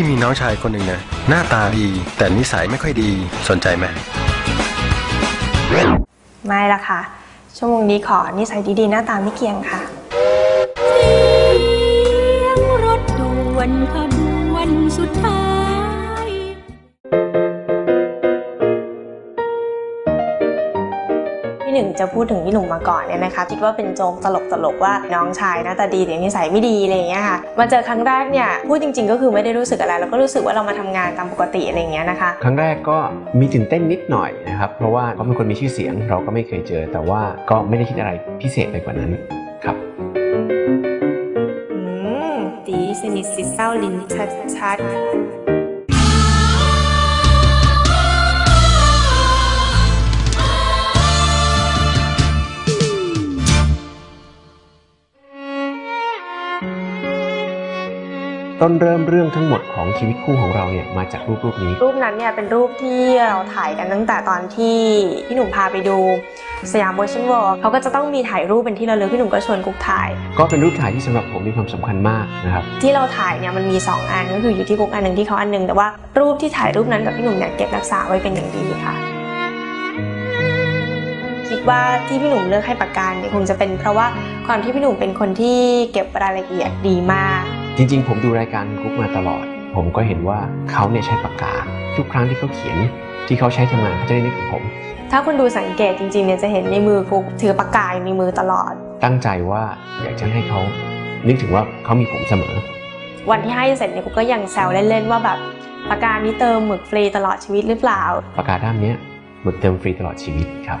พี่มีน้องชายคนหนึ่งนะ หน้าตาดี แต่นิสัยไม่ค่อยดีสนใจไหมไม่ละค่ะ ชั่วโมงนี้ขอนิสัยดีๆ หน้าตาไม่เกี่ยงค่ะ เสียงรถด่วนขบ จะพูดถึงพี่หนุ่มมาก่อนเนี่ยนะคะคิดว่าเป็นโจ๊กตลกๆว่าน้องชายหน้าตาดีแต่นิสัยไม่ดีอะไรอย่างเงี้ยค่ะมาเจอครั้งแรกเนี่ยพูดจริง ๆ ก็คือไม่ได้รู้สึกอะไรเราก็รู้สึกว่าเรามาทำงานตามปกติอะไรอย่างเงี้ยนะคะ ครั้งแรกก็มีตื่นเต้นนิดหน่อยนะครับเพราะว่าเขาเป็นคนมีชื่อเสียงเราก็ไม่เคยเจอ แต่ว่าก็ไม่ได้คิดอะไรพิเศษไปกว่านั้นครับอืมตีสนิทสิเศร้าลิ้นชัดๆ ต้นเริ่มเรื่องทั้งหมดของชีวิตคู่ของเราเนี่ยมาจากรูปรูปนี้ รูปนั้นเนี่ยเป็นรูปที่เราถ่ายกันตั้งแต่ตอนที่พี่หนุ่มพาไปดูสยามโมชั่นวอลเขาก็จะต้องมีถ่ายรูปเป็นที่ระลึกพี่หนุ่มก็ชวนกุ๊กถ่าย ก็เป็นรูปถ่ายที่สำหรับผมมีความสำคัญมากนะครับที่เราถ่ายเนี่ยมันมี 2 อันก็คืออยู่ที่กุ๊กอันหนึ่งที่เขาอันหนึ่งแต่ว่ารูปที่ถ่ายรูปนั้นกับพี่หนุ่มเนี่ยเก็บรักษาไว้เป็นอย่างดีค่ะคิดว่าที่พี่หนุ่มเลือกให้ปากกาเนี่ยคงจะเป็นเพราะว่าความที่พี่หนุ่มเป็นคนที่เก็บรายละเอียดดีมาก จริงๆ ผมดูรายการกุ๊กมาตลอด ผมก็เห็นว่าเขาเนี่ยใช้ปากกา ทุกครั้งที่เขาเขียน ที่เขาใช้ทำงานเขาจะได้นึกถึงผม ถ้าคุณดูสังเกตจริงๆเนี่ยจะเห็นในมือกุ๊กถือปากกาอยู่ในมือตลอด ตั้งใจว่าอยากจะให้เขานึกถึงว่าเขามีผมเสมอ วันที่ให้เสร็จเนี่ยกุ๊กก็ยังแซวเล่นๆว่าแบบปากกานี้เติมหมึกฟรีตลอดชีวิตหรือเปล่า ปากกาด้ามเนี้ยหมึกเติมฟรีตลอดชีวิตครับ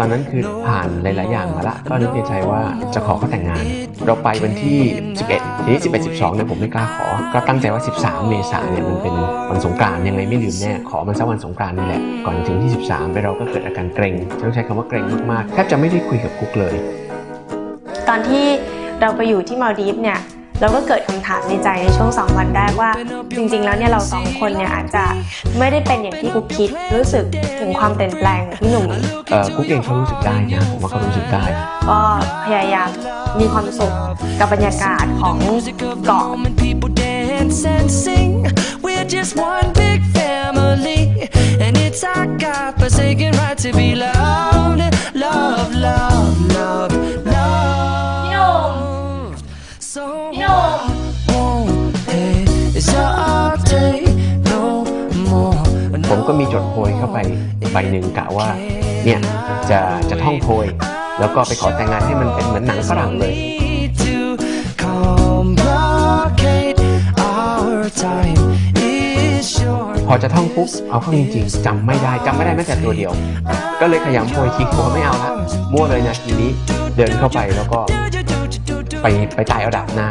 ตอนนั้นคือผ่านหลาย ๆ อย่างมาละ ก็นึกในใจว่าจะขอเขาแต่งงาน เราไปวันที่ 11 ทีนี้ 11 12เนี่ยผมไม่กล้าขอ ก็ตั้งใจว่า 13 เมษายนเนี่ยมันเป็นวันสงกรานต์ยังไงไม่ลืมแน่ ขอมันสักวันสงกรานต์นี่แหละ ก่อนถึงที่ 13 ไปเราก็เกิดอาการเกรงต้องใช้คำว่าเกรงมาก ๆ แทบจะไม่ได้คุยกับกุ๊กเลย ตอนที่เราไปอยู่ที่มาลดีฟเนี่ย เราก็เกิดคำถามในใจในช่วงสองวันแรกว่า จริงๆ แล้วเนี่ยเราสองคนเนี่ยอาจจะไม่ได้เป็นอย่างที่กูคิด รู้สึกถึงความเปลี่ยนแปลงของพี่หนุ่มเอ่อกุ๊กเองเขารู้สึกได้นะผมว่าเขารู้สึกได้ ก็พยายามมีความสุขกับบรรยากาศของ music of the เกาะ moment, people dance and sing. We're just one big family, and it's our God-forsaken right to be loved, love, love, จดโพยเข้าไปใบหนึ่งกะว่าเนี่ยจะจะท่องโพย แล้วก็ไปขอแต่งงานให้มันเป็นเหมือนหนังฝรั่งเลย พอจะท่องปุ๊บเอาเข้าจริงๆจำไม่ได้จำไม่ได้แม้แต่ตัวเดียว ก็เลยขยำโพยคิกบอกว่าไม่เอาละมั่วเลยนะทีนี้เดินเข้าไปแล้วก็ไปไปตายเอาดาบหน้า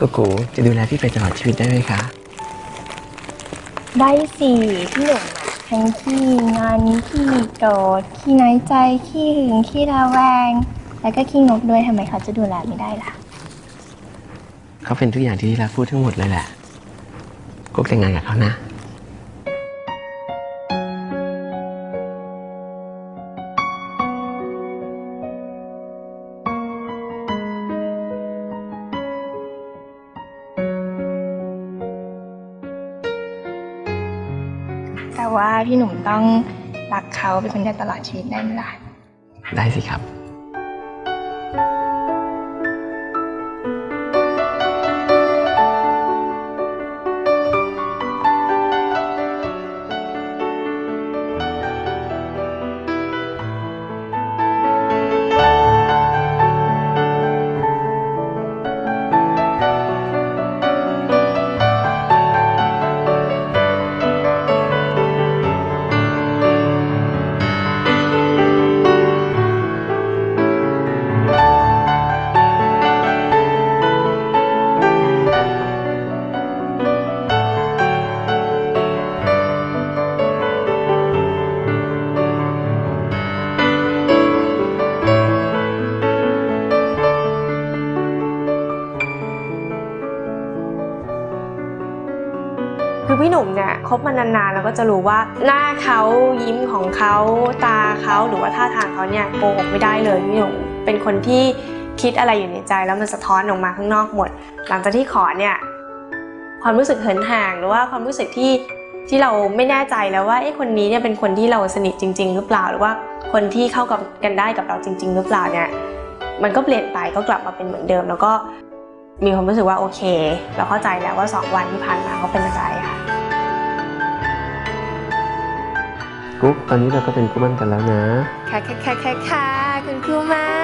กูกูจะดูแลพี่ไปตลอดชีวิตได้ไหมคะ ได้สิพี่หนุ่มอะทั้งขี้งอนขี้โกรธขี้น้อยใจขี้หึงขี้ระแวง แล้วก็ขี้งกด้วยทำไมเขาจะดูแลไม่ได้ล่ะ เขาเป็นทุกอย่างที่รักพูดทั้งหมดเลยแหละกุ๊กแต่งงานกับเขานะ ว่าพี่หนุ่มต้องรักเขาเป็นคนเดียวตลอดชีวิตได้ไหมล่ะได้สิครับ คือพี่หนุ่มเนี่ยคบมานานๆแล้วก็จะรู้ว่าหน้าเขายิ้มของเขาตาเขาหรือว่าท่าทางเขาเนี่ยโกหกไม่ได้เลยพี่หนุ่มเป็นคนที่คิดอะไรอยู่ในใจแล้วมันสะท้อนออกมาข้างนอกหมด หลังจากที่ขอเนี่ยความรู้สึกเหินห่างหรือว่าความรู้สึกที่ที่เราไม่แน่ใจแล้วว่าเอ้คนนี้เนี่ยเป็นคนที่เราสนิทจริง ๆ หรือเปล่าหรือว่าคนที่เข้ากับกันได้กับเราจริง ๆ หรือเปล่าเนี่ยมันก็เปลี่ยนไปก็กลับมาเป็นเหมือนเดิม แล้วก็ มีความรู้สึกว่าโอเค เราเข้าใจแล้วว่าสองวันที่ผ่านมาเขาเป็นอะไรค่ะกุ๊กตอนนี้เราก็เป็นคู่มั่นกันแล้วนะ ค่ะค่ะค่ะค่ะค่ะคุณครูมัน